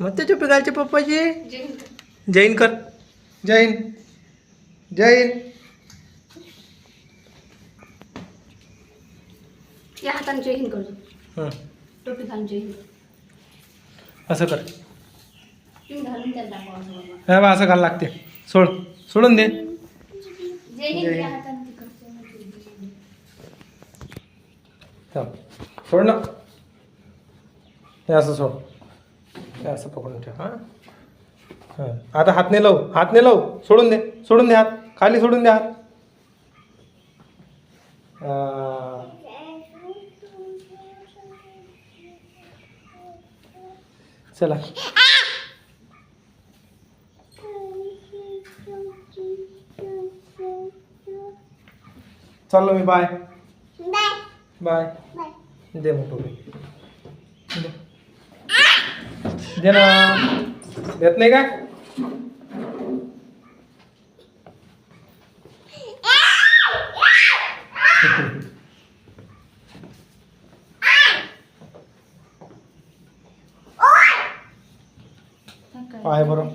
मग ते टोपी घालचे पप्पाची जेवण जैन कर. जैन. जैन. या हाताने जय हिंद करतो हं, टोपी घालून जय हिंद असं कर. तुम्ही घालून त्याला दाखवा असं बाबा. हे बा असं घाल लागते. सोड. सोडून दे. जय हिंद या. हाताने ते करतो थांब. सोड ना. हे असं सोड. हे असं पकडून ठेव हां? हां. आता हात नाही लावू हात नाही लावू. सोडून दे सोडून दे हात. खाली सोडून दे हात. चला. चाललो मी बाय. बाय. दे मग दे. दे ना. देत नाही काय पाय बरं.